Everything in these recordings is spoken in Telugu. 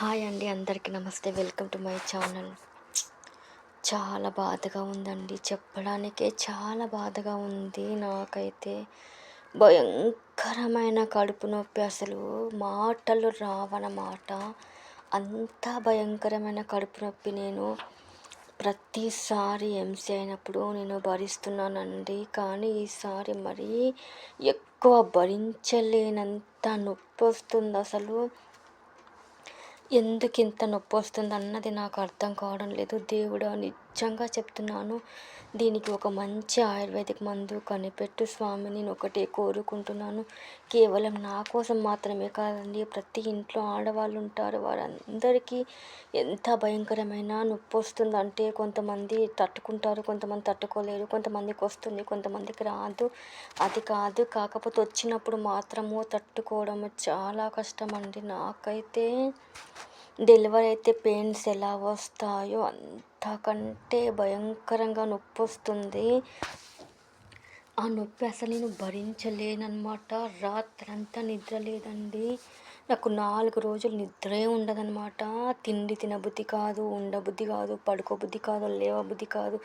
హాయ్ అండి అందరికీ నమస్తే. Welcome to my channel. చాలా బాధగా ఉందండి. చెప్పడానికే చాలా బాధగా ఉంది నాకైతే. భయంకరమైన కడుపు నొప్పి అసలు. మాటలు రావన్నమాట అంత భయంకరమైన కడుపు నొప్పి నేను ప్రతిసారి ఎంసీ అయినప్పుడు నేను భరిస్తున్నానండి. కానీ ఈసారి మరీ ఎక్కువ భరించలేనంత నొప్పి వస్తుంది అసలు. ఎందుకింత నొప్పి వస్తుంది అన్నది నాకు అర్థం కావడం లేదు. దేవుడా నిజంగా చెప్తున్నాను దీనికి ఒక మంచి ఆయుర్వేదిక్ మందు కనిపెట్టు స్వామి నేను ఒకటే కోరుకుంటున్నాను. కేవలం నా కోసం మాత్రమే కాదండి ప్రతి ఇంట్లో ఆడవాళ్ళు ఉంటారు వారందరికీ ఎంత భయంకరమైన నొప్పి వస్తుందంటే కొంతమంది తట్టుకుంటారు కొంతమంది తట్టుకోలేరు కొంతమందికి వస్తుంది కొంతమందికి రాదు. అది కాదు కాకపోతే వచ్చినప్పుడు మాత్రము తట్టుకోవడం చాలా కష్టం అండి నాకైతే. డెలివరీ అయితే పెయిన్స్ ఎలా వస్తాయో అంతకంటే భయంకరంగా నొప్పి వస్తుంది ఆ నొప్పి అసలు నేను భరించలేనమాట రాత్రంతా నిద్ర లేదండి. నాకు నాలుగు రోజులు నిద్రే ఉండదనమాట తిండి తినబుద్ధి కాదు ఉండబుద్ధి కాదు పడుకోబుద్ధి కాదు లేవబుద్ధి కాదు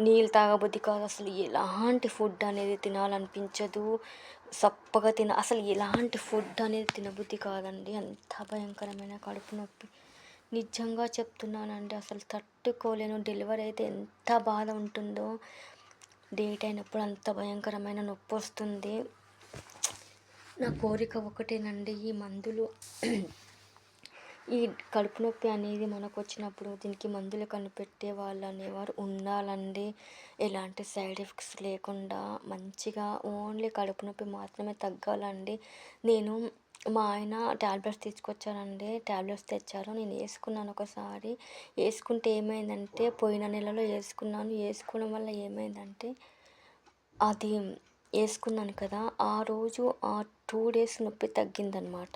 నీళ్ళు తాగబుద్ధి కాదు. అసలు ఎలాంటి ఫుడ్ అనేది తినాలనిపించదు. సప్పగా తిన అసలు ఎలాంటి ఫుడ్ అనేది తినబుద్ధి కాదండి. అంత భయంకరమైన కడుపు నొప్పి. నిజంగా చెప్తున్నానండి అసలు తట్టుకోలేను. డెలివరీ అయితే ఎంత బాధ ఉంటుందో. డేట్ అయినప్పుడు అంత భయంకరమైన నొప్పి వస్తుంది. నా కోరిక ఒకటేనండి ఈ మందులు ఈ కడుపు నొప్పి అనేది మనకు వచ్చినప్పుడు దీనికి మందులు కనిపెట్టే వాళ్ళు అనేవారు ఉండాలండి. ఎలాంటి సైడ్ ఎఫెక్ట్స్ లేకుండా మంచిగా ఓన్లీ కడుపు నొప్పి మాత్రమే తగ్గాలండి. నేను మా ఆయన ట్యాబ్లెట్స్ తీసుకొచ్చారండి ట్యాబ్లెట్స్ తెచ్చారు. నేను వేసుకున్నాను ఒకసారి. వేసుకుంటే ఏమైందంటే పోయిన నెలలో వేసుకున్నాను. వేసుకోవడం వల్ల ఏమైందంటే అది వేసుకున్నాను కదా ఆ రోజు ఆ టూ డేస్ నొప్పి తగ్గిందనమాట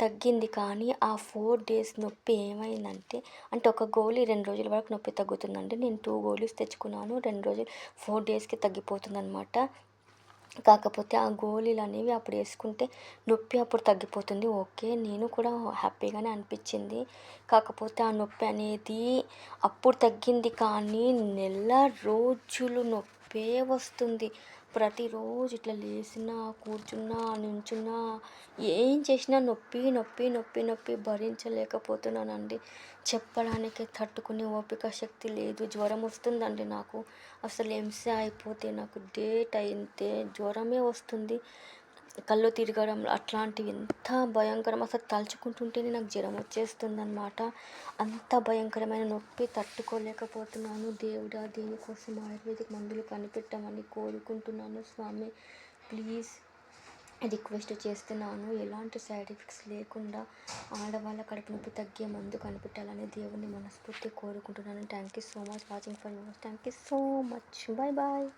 తగ్గింది కానీ ఆ ఫోర్ డేస్ నొప్పి ఏమైందంటే అంటే ఒక గోళీ రెండు రోజుల వరకు నొప్పి తగ్గుతుందండి. నేను టూ గోళీస్ తెచ్చుకున్నాను రెండు రోజులు ఫోర్ డేస్కి తగ్గిపోతుందనమాట కాకపోతే ఆ గోళీలు అనేవి అప్పుడు వేసుకుంటే నొప్పి అప్పుడు తగ్గిపోతుంది. ఓకే నేను కూడా హ్యాపీగానే అనిపించింది. కాకపోతే ఆ నొప్పి అనేది అప్పుడు తగ్గింది కానీ నెల రోజులు నొప్పే వస్తుంది. ప్రతిరోజు ఇట్లా లేచినా కూర్చున్నా నించున్నా ఏం చేసినా నొప్పి నొప్పి నొప్పి నొప్పి భరించలేకపోతున్నానండి. చెప్పడానికి తట్టుకునే ఓపిక శక్తి లేదు. జ్వరం వస్తుందండి నాకు. అసలు ఎంసీ అయిపోతే నాకు డేట్ అయితే జ్వరమే వస్తుంది. కళ్ళు తిరగడం అట్లాంటివి ఎంత భయంకరం అసలు తలుచుకుంటుంటేనే నాకు జ్వరం వచ్చేస్తుంది అనమాట అంత భయంకరమైన నొప్పి తట్టుకోలేకపోతున్నాను. దేవుడా దీనికోసం ఆయుర్వేదిక్ మందులు కనిపెట్టమని కోరుకుంటున్నాను స్వామి. ప్లీజ్ రిక్వెస్ట్ చేస్తున్నాను. ఎలాంటి సైడ్ ఎఫెక్ట్స్ లేకుండా ఆడవాళ్ళ కడుపు నొప్పి తగ్గే మందు కనిపెట్టాలని దేవుడిని మనస్ఫూర్తి కోరుకుంటున్నాను. Thank you so much watching for us thank you so much. Bye bye